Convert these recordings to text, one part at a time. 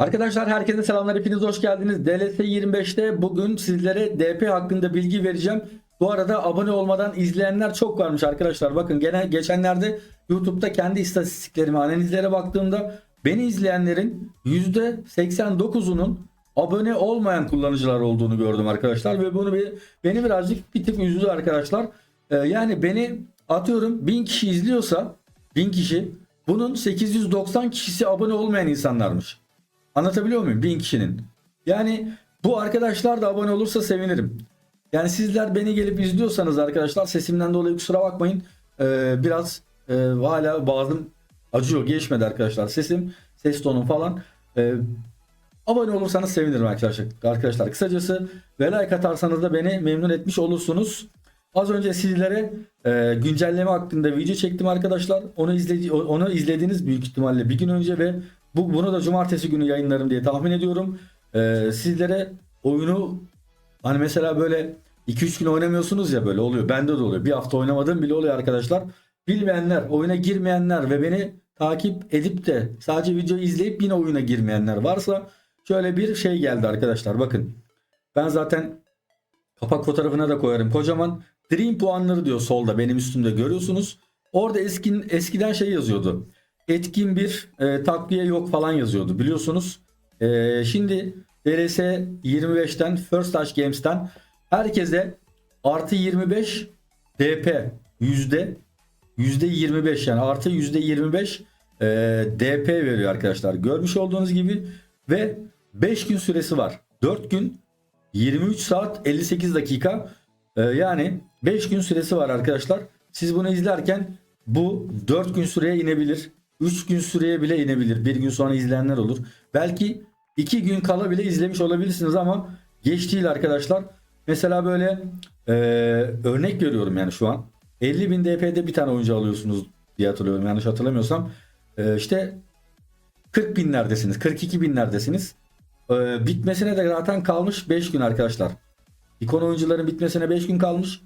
Arkadaşlar herkese selamlar hepiniz hoş geldiniz. DLS 25'te bugün sizlere DP hakkında bilgi vereceğim. Bu arada abone olmadan izleyenler çok varmış arkadaşlar. Bakın gene geçenlerde YouTube'da kendi istatistiklerime, analizlere baktığımda beni izleyenlerin %89'unun abone olmayan kullanıcılar olduğunu gördüm arkadaşlar ve bunu bir, beni birazcık bir tık üzdü arkadaşlar. Ee, yani beni atıyorum 1000 kişi izliyorsa 1000 kişi bunun 890 kişisi abone olmayan insanlarmış. Anlatabiliyor muyum? 1000 kişinin. Yani bu arkadaşlar da abone olursa sevinirim. Yani sizler beni gelip izliyorsanız arkadaşlar sesimden dolayı kusura bakmayın. Ee, biraz e, hala boğazım acıyor. Geçmedi arkadaşlar. Sesim, ses tonum falan. Ee, abone olursanız sevinirim arkadaşlar. Arkadaşlar kısacası ve like atarsanız da beni memnun etmiş olursunuz. Az önce sizlere e, güncelleme hakkında video çektim arkadaşlar. Onu izledi onu izlediniz büyük ihtimalle bir gün önce ve bu bunu da cumartesi günü yayınlarım diye tahmin ediyorum. E, sizlere oyunu hani mesela böyle 2-3 gün oynamıyorsunuz ya böyle oluyor. Bende de oluyor. Bir hafta oynamadığım bile oluyor arkadaşlar. Bilmeyenler, oyuna girmeyenler ve beni takip edip de sadece videoyu izleyip yine oyuna girmeyenler varsa şöyle bir şey geldi arkadaşlar. Bakın ben zaten Kapak fotoğrafına da koyarım. Kocaman Dream puanları diyor solda benim üstümde görüyorsunuz. Orada eskin, eskiden şey yazıyordu. Etkin bir e, takviye yok falan yazıyordu biliyorsunuz. E, şimdi DLS 25'ten First Touch Games'ten herkese artı 25 DP yüzde yüzde 25 yani artı yüzde 25 e, DP veriyor arkadaşlar. Görmüş olduğunuz gibi ve 5 gün süresi var. 4 gün 23 saat 58 dakika Ee, yani 5 gün süresi var arkadaşlar. Siz bunu izlerken bu 4 gün süreye inebilir. 3 gün süreye bile inebilir. Bir gün sonra izleyenler olur. Belki 2 gün kala bile izlemiş olabilirsiniz ama geç değil arkadaşlar. Mesela böyle e, örnek veriyorum yani şu an. 50 bin DP'de bir tane oyuncu alıyorsunuz diye hatırlıyorum yanlış hatırlamıyorsam. E, işte 40 binlerdesiniz 42 binlerdesiniz. Ee, bitmesine de zaten kalmış 5 gün arkadaşlar. İkon oyuncuların bitmesine 5 gün kalmış.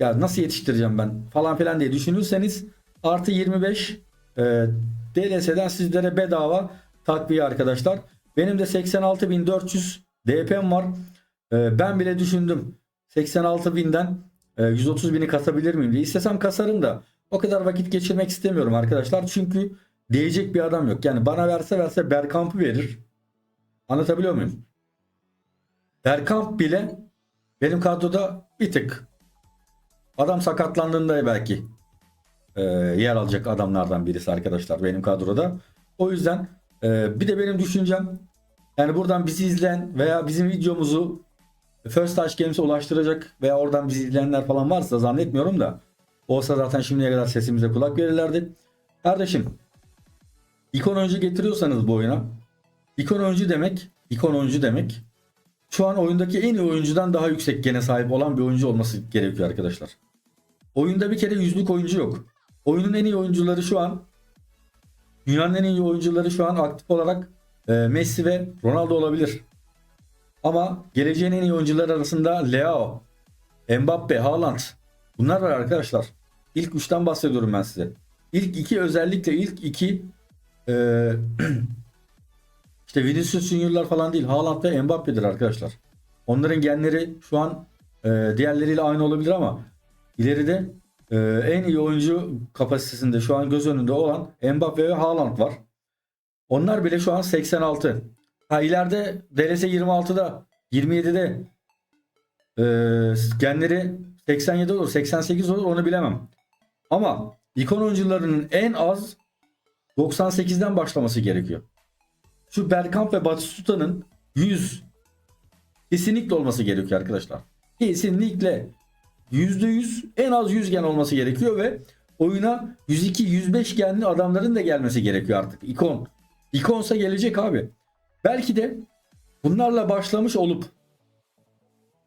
Ya nasıl yetiştireceğim ben falan filan diye düşünürseniz artı 25 e, DLS'den sizlere bedava takviye arkadaşlar. Benim de 86.400 DP'm var. E, ben bile düşündüm 86.000'den e, 130 bini kasabilir miyim diye. İstesem kasarım da o kadar vakit geçirmek istemiyorum arkadaşlar. Çünkü diyecek bir adam yok. Yani bana verse verse Berkamp'ı verir. Anlatabiliyor muyum? Bergkamp bile benim kadroda bir tık adam sakatlandığında belki e, yer alacak adamlardan birisi arkadaşlar benim kadroda. O yüzden e, bir de benim düşüncem yani buradan bizi izleyen veya bizim videomuzu First Touch Games'e ulaştıracak veya oradan bizi izleyenler falan varsa zannetmiyorum da olsa zaten şimdiye kadar sesimize kulak verirlerdi. Kardeşim ikon oyuncu getiriyorsanız bu oyuna İkon oyuncu demek, ikon oyuncu demek şu an oyundaki en iyi oyuncudan daha yüksek gene sahip olan bir oyuncu olması gerekiyor arkadaşlar. Oyunda bir kere yüzlük oyuncu yok. Oyunun en iyi oyuncuları şu an dünyanın en iyi oyuncuları şu an aktif olarak e, Messi ve Ronaldo olabilir. Ama geleceğin en iyi oyuncular arasında Leo, Mbappe, Haaland bunlar var arkadaşlar. İlk üçten bahsediyorum ben size. İlk iki özellikle ilk iki e, İşte Vinicius Junior'lar falan değil. Haaland ve Mbappe'dir arkadaşlar. Onların genleri şu an e, diğerleriyle aynı olabilir ama ileride e, en iyi oyuncu kapasitesinde şu an göz önünde olan Mbappe ve Haaland var. Onlar bile şu an 86. Ha ileride DLS 26'da 27'de e, genleri 87 olur 88 olur onu bilemem. Ama ikon oyuncularının en az 98'den başlaması gerekiyor şu Bergkamp ve Batistuta'nın 100 kesinlikle olması gerekiyor arkadaşlar. Kesinlikle %100 en az 100 gen olması gerekiyor ve oyuna 102-105 genli adamların da gelmesi gerekiyor artık. İkon. İkonsa gelecek abi. Belki de bunlarla başlamış olup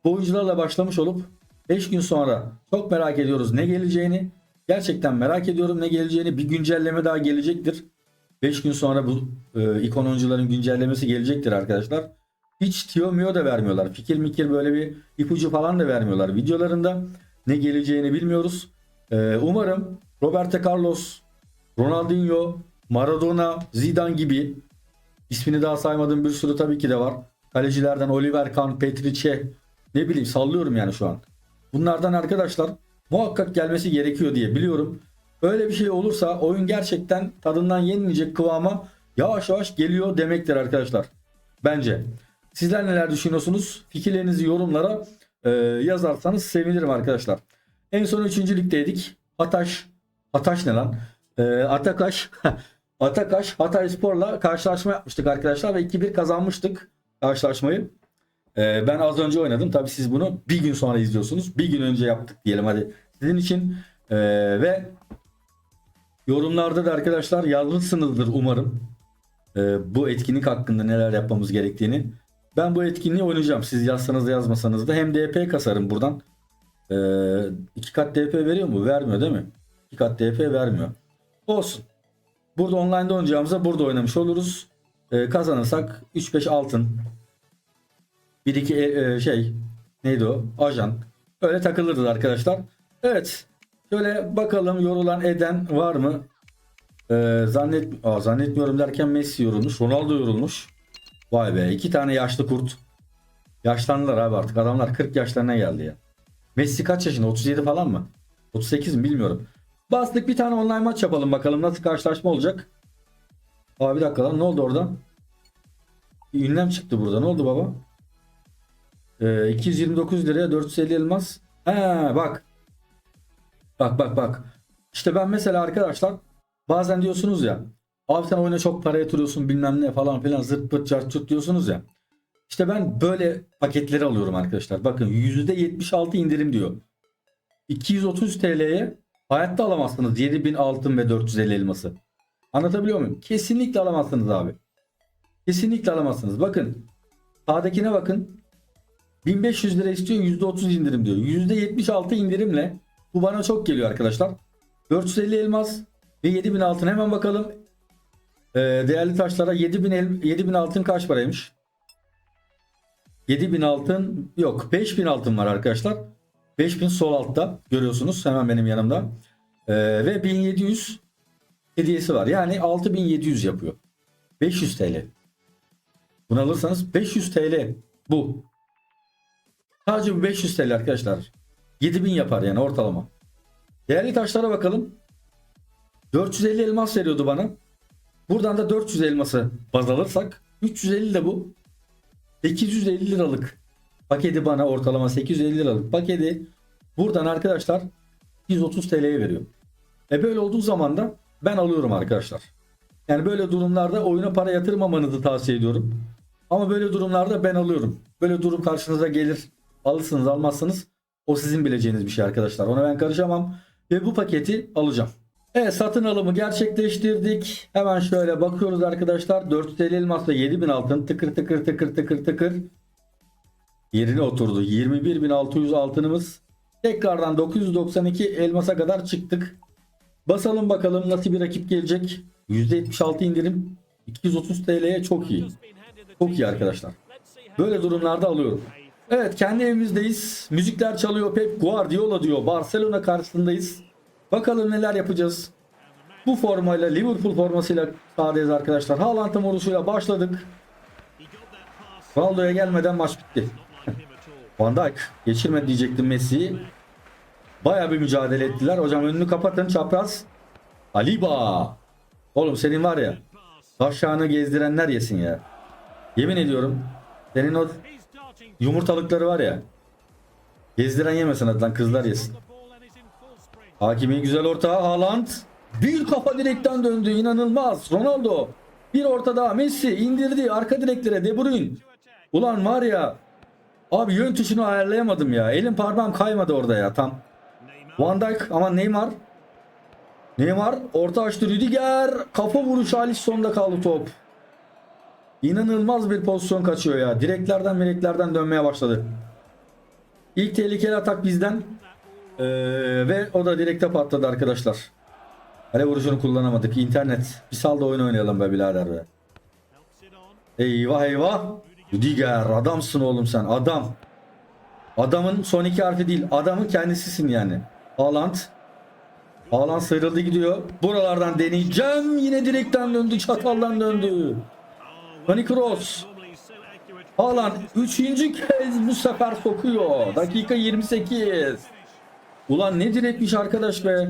bu oyuncularla başlamış olup 5 gün sonra çok merak ediyoruz ne geleceğini. Gerçekten merak ediyorum ne geleceğini. Bir güncelleme daha gelecektir. 5 gün sonra bu e, ikon oyuncuların güncellemesi gelecektir arkadaşlar. Hiç tiyo miyo da vermiyorlar. Fikir mikir böyle bir ipucu falan da vermiyorlar. Videolarında ne geleceğini bilmiyoruz. E, umarım Roberto Carlos, Ronaldinho, Maradona, Zidane gibi İsmini daha saymadığım bir sürü tabii ki de var. Kalecilerden Oliver Kahn, Petrice ne bileyim sallıyorum yani şu an. Bunlardan arkadaşlar muhakkak gelmesi gerekiyor diye biliyorum. Öyle bir şey olursa oyun gerçekten tadından yenmeyecek kıvama yavaş yavaş geliyor demektir arkadaşlar. Bence. Sizler neler düşünüyorsunuz? Fikirlerinizi yorumlara e, yazarsanız sevinirim arkadaşlar. En son 3. ligdeydik. Ataş. Ataş ne lan? E, Atakaş. Atakaş Hatay Spor'la karşılaşma yapmıştık arkadaşlar ve 2-1 kazanmıştık karşılaşmayı. E, ben az önce oynadım. Tabii siz bunu bir gün sonra izliyorsunuz. Bir gün önce yaptık diyelim hadi. Sizin için e, ve yorumlarda da arkadaşlar yazmışsınızdır umarım. E, bu etkinlik hakkında neler yapmamız gerektiğini. Ben bu etkinliği oynayacağım. Siz yazsanız da yazmasanız da hem DP kasarım buradan. E, iki kat DP veriyor mu? Vermiyor değil mi? İki kat DP vermiyor. Olsun. Burada online'da oynayacağımıza burada oynamış oluruz. E, kazanırsak 3-5 altın. 1-2 e, e, şey neydi o? Ajan. Öyle takılırız arkadaşlar. Evet. Şöyle bakalım yorulan eden var mı? Ee, zannet Aa, zannetmiyorum derken Messi yorulmuş. Ronaldo yorulmuş. Vay be iki tane yaşlı kurt. Yaşlandılar abi artık. Adamlar 40 yaşlarına geldi ya. Messi kaç yaşında? 37 falan mı? 38 mi bilmiyorum. Bastık bir tane online maç yapalım bakalım nasıl karşılaşma olacak. Aa bir dakika lan ne oldu orada? Bir ünlem çıktı burada. Ne oldu baba? Ee, 229 liraya 450 elmas. He bak. Bak bak bak. İşte ben mesela arkadaşlar bazen diyorsunuz ya abi sen oyuna çok para yatırıyorsun bilmem ne falan filan zırt pırt cart curt diyorsunuz ya. İşte ben böyle paketleri alıyorum arkadaşlar. Bakın %76 indirim diyor. 230 TL'ye hayatta alamazsınız 7000 altın ve 450 elması. Anlatabiliyor muyum? Kesinlikle alamazsınız abi. Kesinlikle alamazsınız. Bakın sağdakine bakın. 1500 lira istiyor %30 indirim diyor. %76 indirimle bu bana çok geliyor arkadaşlar. 450 elmas ve 7000 altın hemen bakalım. Ee, değerli taşlara 7000 el, 7000 altın kaç paraymış? 7000 altın yok 5000 altın var arkadaşlar. 5000 sol altta görüyorsunuz hemen benim yanımda. Ee, ve 1700 hediyesi var. Yani 6700 yapıyor. 500 TL. Bunu alırsanız 500 TL bu. Sadece bu 500 TL arkadaşlar. 7000 yapar yani ortalama. Değerli taşlara bakalım. 450 elmas veriyordu bana. Buradan da 400 elması baz alırsak 350 de bu. 850 liralık paketi bana ortalama 850 liralık paketi buradan arkadaşlar 130 TL'ye veriyor. E böyle olduğu zaman da ben alıyorum arkadaşlar. Yani böyle durumlarda oyuna para yatırmamanızı tavsiye ediyorum. Ama böyle durumlarda ben alıyorum. Böyle durum karşınıza gelir. Alırsınız almazsınız. O sizin bileceğiniz bir şey arkadaşlar. Ona ben karışamam. Ve bu paketi alacağım. Evet satın alımı gerçekleştirdik. Hemen şöyle bakıyoruz arkadaşlar. 450 elmas ve 7000 altın tıkır tıkır tıkır tıkır tıkır. Yerine oturdu. 21.600 altınımız. Tekrardan 992 elmasa kadar çıktık. Basalım bakalım nasıl bir rakip gelecek. %76 indirim. 230 TL'ye çok iyi. Çok iyi arkadaşlar. Böyle durumlarda alıyorum. Evet kendi evimizdeyiz. Müzikler çalıyor. Pep Guardiola diyor. Barcelona karşısındayız. Bakalım neler yapacağız. Bu formayla Liverpool formasıyla sahadayız arkadaşlar. Haaland'ın vuruşuyla başladık. Ronaldo'ya gelmeden maç bitti. Van Dijk geçirmedi diyecektim Messi'yi. Baya bir mücadele ettiler. Hocam önünü kapatın çapraz. Aliba. Oğlum senin var ya. Taşağını gezdirenler yesin ya. Yemin ediyorum. Senin o yumurtalıkları var ya. Gezdiren yemesin hadi lan kızlar yesin. Hakimi güzel orta Haaland. Bir kafa direkten döndü inanılmaz. Ronaldo. Bir orta daha Messi indirdi arka direklere De Bruyne. Ulan var ya. Abi yön tuşunu ayarlayamadım ya. Elim parmağım kaymadı orada ya tam. Van Dijk ama Neymar. Neymar orta açtı Rüdiger. Kafa vuruşu Alisson'da kaldı top. İnanılmaz bir pozisyon kaçıyor ya. Direklerden direklerden dönmeye başladı. İlk tehlikeli atak bizden. Ee, ve o da direkte patladı arkadaşlar. Kale vuruşunu kullanamadık. İnternet. Bir sal da oyun oynayalım be birader be. Eyvah eyvah. Rüdiger adamsın oğlum sen adam. Adamın son iki harfi değil. Adamın kendisisin yani. Haaland. Haaland sıyrıldı gidiyor. Buralardan deneyeceğim. Yine direkten döndü. Çataldan döndü. Toni Kroos. Haaland üçüncü kez bu sefer sokuyor. Dakika 28. Ulan ne diretmiş arkadaş be.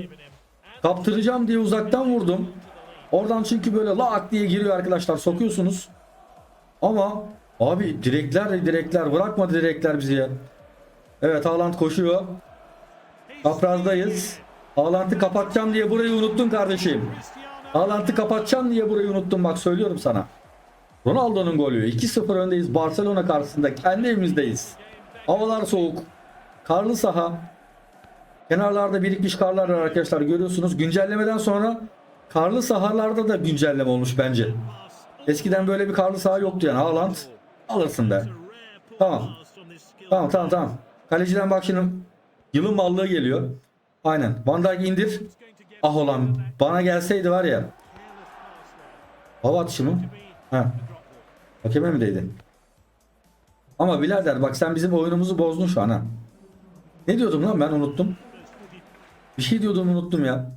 Kaptıracağım diye uzaktan vurdum. Oradan çünkü böyle lak diye giriyor arkadaşlar. Sokuyorsunuz. Ama abi direkler direkler bırakmadı direkler bizi ya. Evet Haaland koşuyor. Kaprazdayız. Haaland'ı kapatacağım diye burayı unuttun kardeşim. Haaland'ı kapatacağım diye burayı unuttum bak söylüyorum sana. Ronaldo'nun golü. 2-0 öndeyiz Barcelona karşısında. Kendi evimizdeyiz. Havalar soğuk. Karlı saha. Kenarlarda birikmiş karlar var arkadaşlar görüyorsunuz. Güncellemeden sonra karlı sahalarda da güncelleme olmuş bence. Eskiden böyle bir karlı saha yoktu yani. Haaland alırsın be. Tamam. Tamam tamam tamam. Kaleciden bak şimdi yılın mallığı geliyor. Aynen. Van Dijk indir. Ah olan bana gelseydi var ya. Hava atışı mı? Ha. Hakeme mi değdi? Ama birader bak sen bizim oyunumuzu bozdun şu an ha. Ne diyordum lan ben unuttum. Bir şey diyordum unuttum ya.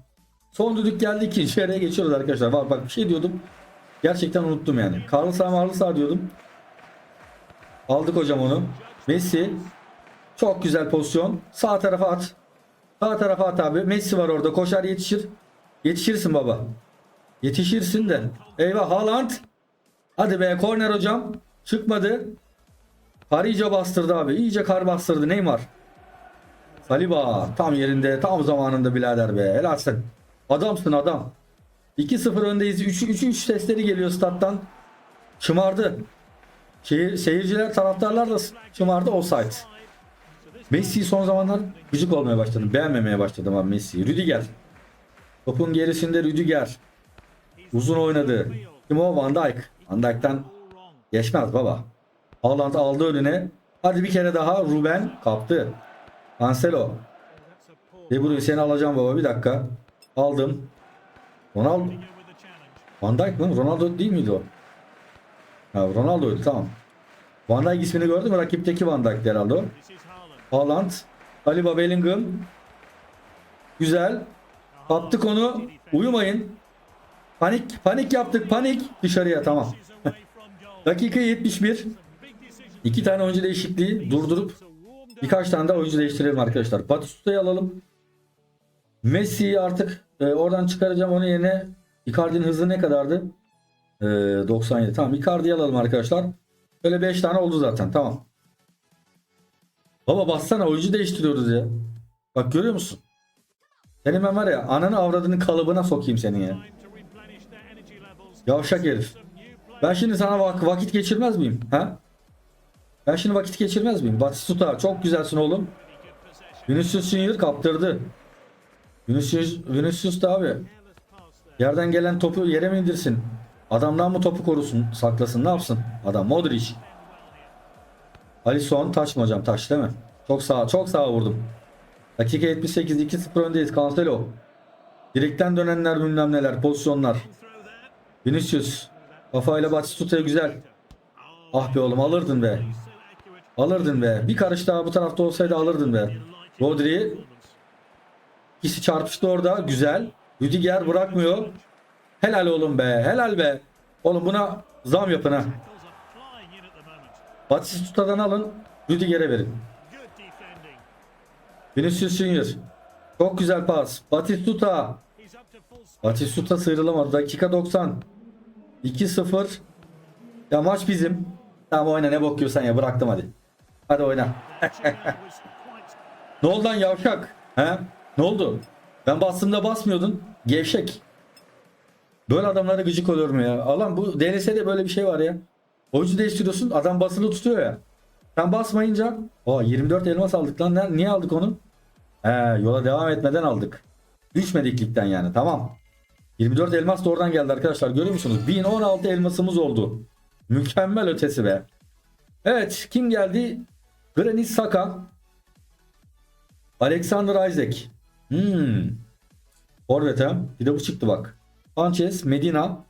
Son düdük geldi ikinci yarıya geçiyoruz arkadaşlar. Bak bak bir şey diyordum. Gerçekten unuttum yani. Karlı sağ marlı sağ diyordum. Aldık hocam onu. Messi. Çok güzel pozisyon. Sağ tarafa at. Sağ tarafa at abi. Messi var orada. Koşar yetişir. Yetişirsin baba. Yetişirsin de. Eyvah Haaland. Hadi be korner hocam. Çıkmadı. Kar bastırdı abi. İyice kar bastırdı. Neymar. Saliba tam yerinde tam zamanında birader be. Helalsin. Adamsın adam. 2-0 öndeyiz. 3-3 sesleri geliyor stat'tan. Şımardı. Şehir, seyirciler taraftarlar da şımardı offside. Messi son zamanlar gıcık olmaya başladım. Beğenmemeye başladım abi Messi'yi. Rüdiger. Topun gerisinde Rüdiger. Uzun oynadı. Kim o? Van Dijk. Van Dijk'ten geçmez baba. Haaland aldı önüne. Hadi bir kere daha Ruben kaptı. Cancelo. De Bruyne seni alacağım baba bir dakika. Aldım. Ronaldo. Van Dijk mı? Ronaldo değil miydi o? Ha, Ronaldo'ydu tamam. Van Dijk ismini gördün mü? Rakipteki Van Dijk herhalde o. Haaland. Aliba Bellingham. Güzel. Kaptık onu. Uyumayın. Panik panik yaptık. Panik. Dışarıya tamam. Dakika 71. İki tane oyuncu değişikliği durdurup birkaç tane daha oyuncu değiştirelim arkadaşlar. Batistuta'yı alalım. Messi'yi artık e, oradan çıkaracağım. Onun yerine Icardi'nin hızı ne kadardı? E, 97. Tamam Icardi'yi alalım arkadaşlar. Böyle 5 tane oldu zaten. Tamam. Baba bassana oyuncu değiştiriyoruz ya. Bak görüyor musun? Senin ben var ya ananı avradının kalıbına sokayım seni ya. Yavşak herif. Ben şimdi sana vak- vakit geçirmez miyim? Ha? Ben şimdi vakit geçirmez miyim? Batistuta çok güzelsin oğlum. Vinicius Junior kaptırdı. Vinicius, Vinicius da abi. Yerden gelen topu yere mi indirsin? Adamdan mı topu korusun, saklasın, ne yapsın? Adam Modric. Alisson taş mı hocam? Taş değil mi? Çok sağ, çok sağa vurdum. Dakika 78 2-0 öndeyiz. Cancelo. Direkten dönenler bilmem neler, pozisyonlar. Vinicius. Kafayla Batistuta'ya güzel. Ah be oğlum alırdın be. Alırdın be. Bir karış daha bu tarafta olsaydı alırdın be. Rodri. İkisi çarpıştı orada. Güzel. Rüdiger bırakmıyor. Helal oğlum be. Helal be. Oğlum buna zam yapın ha. Batistuta'dan alın. Rüdiger'e verin. Vinicius Junior. Çok güzel pas. Batistuta. Batistuta sıyrılamadı. Dakika 90. 2-0. Ya maç bizim. Tamam oyna ne bakıyorsan ya bıraktım hadi. Hadi oyna. ne oldu lan yavşak? He? Ne oldu? Ben bastığımda basmıyordun. Gevşek. Böyle adamlara gıcık oluyorum ya. Alan bu DLS'de böyle bir şey var ya. Oyuncu değiştiriyorsun adam basılı tutuyor ya. Sen basmayınca o 24 elmas aldık lan. Niye aldık onu? He, yola devam etmeden aldık. Düşmedik ligden yani tamam. 24 elmas da oradan geldi arkadaşlar görüyor musunuz? 1016 elmasımız oldu. Mükemmel ötesi be. Evet kim geldi? Granit Saka. Alexander Isaac. Hmm. Forvet ha. Bir de bu çıktı bak. Sanchez, Medina.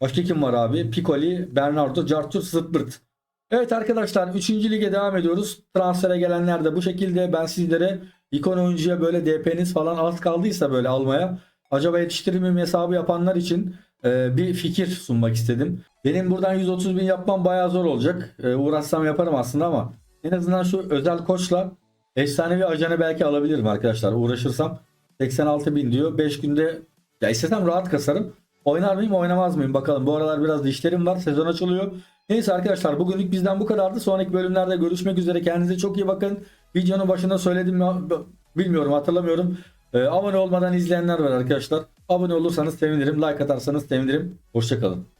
Başka kim var abi? Piccoli, Bernardo, Cartur, Zıtbırt. Evet arkadaşlar 3. lige devam ediyoruz. Transfere gelenler de bu şekilde. Ben sizlere ikon oyuncuya böyle DP'niz falan az kaldıysa böyle almaya. Acaba yetiştirir hesabı yapanlar için e, bir fikir sunmak istedim. Benim buradan 130 bin yapmam bayağı zor olacak. E, uğraşsam yaparım aslında ama en azından şu özel koçla efsanevi ajanı belki alabilirim arkadaşlar. Uğraşırsam 86 bin diyor. 5 günde ya istesem rahat kasarım. Oynar mıyım oynamaz mıyım bakalım. Bu aralar biraz dişlerim var. Sezon açılıyor. Neyse arkadaşlar bugünlük bizden bu kadardı. Sonraki bölümlerde görüşmek üzere. Kendinize çok iyi bakın. Videonun başında söyledim mi bilmiyorum hatırlamıyorum. Ee, abone olmadan izleyenler var arkadaşlar. Abone olursanız sevinirim. Like atarsanız sevinirim. Hoşçakalın.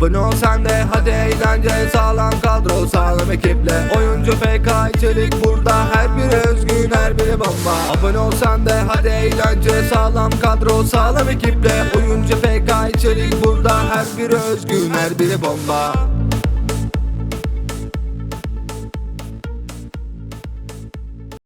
Abone ol sen hadi eğlence sağlam kadro sağlam ekiple. Oyuncu FK içerik burada her biri özgün her biri bomba. Abone ol sen hadi eğlence sağlam kadro sağlam ekiple. Oyuncu FK içerik burada her biri özgün her biri bomba